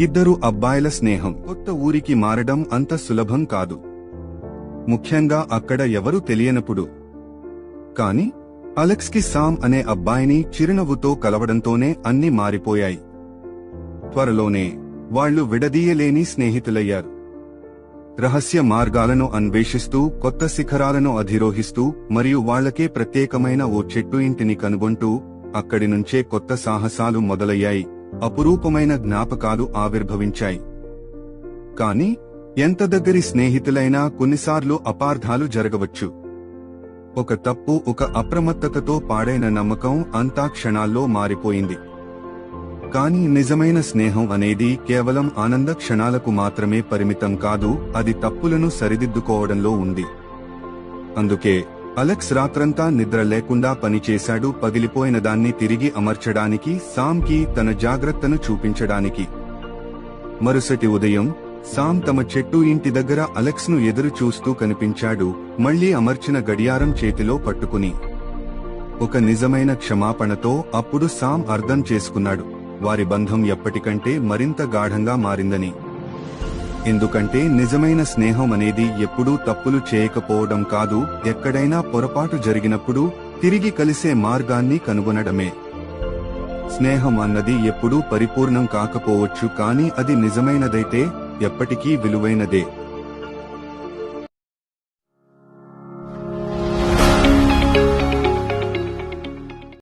ఇద్దరు అబ్బాయిల స్నేహం. కొత్త ఊరికి మారడం అంత సులభం కాదు. ముఖ్యంగా అక్కడ ఎవరు తెలియనప్పుడు. కాని అలెక్స్కి సామ్ అనే అబ్బాయిని చిరునవ్వుతో కలవడంతోనే అన్ని మారిపోయాయి. త్వరలోనే వాళ్ళు విడదీయలేని స్నేహితులయ్యారు. రహస్య మార్గాలను అన్వేషిస్తూ కొత్త శిఖరాలను అధిరోహిస్తూ మరియు వాళ్ళకే ప్రత్యేకమైన ఓ చెట్టు ఇంటిని కనుగొంటూ అక్కడి నుంచే కొత్త సాహసాలు మొదలయ్యాయి. అపురూపమైన జ్ఞాపకాలు ఆవిర్భవించాయి. కాని ఎంత దగ్గరి స్నేహితులైనా కొన్నిసార్లు అపార్థాలు జరగవచ్చు. ఒక తప్పు ఒక అప్రమత్తతతో పాడైన నమ్మకం అంతా క్షణాల్లో మారిపోయింది. కానీ నిజమైన స్నేహం అనేది కేవలం ఆనంద క్షణాలకు మాత్రమే పరిమితం కాదు అది తప్పులను సరిదిద్దుకోవడంలో ఉంది. అందుకే అలెక్స్ రాత్రంతా నిద్ర లేకుండా పనిచేశాడు పగిలిపోయిన దాన్ని తిరిగి అమర్చడానికి సామ్కి తన జాగ్రత్తను చూపించడానికి. మరుసటి ఉదయం సామ్ తమ చెట్టు ఇంటి దగ్గర అలెక్స్ను ఎదురు చూస్తూ కనిపించాడు మళ్ళీ అమర్చిన గడియారం చేతిలో పట్టుకుని. ఒక నిజమైన క్షమాపణతో అప్పుడు సామ్ అర్థం చేసుకున్నాడు వారి బంధం ఎప్పటికంటే మరింత గాఢంగా మారిందని. ఎందుకంటే నిజమైన స్నేహం అనేది ఎప్పుడూ తప్పులు చేయకపోవడం కాదు ఎక్కడైనా పొరపాటు జరిగినప్పుడు తిరిగి కలిసే మార్గాన్ని కనుగొనడమే. స్నేహం అన్నది ఎప్పుడూ పరిపూర్ణం కాకపోవచ్చు కానీ అది నిజమైనదైతే ఎప్పటికీ విలువైనదే.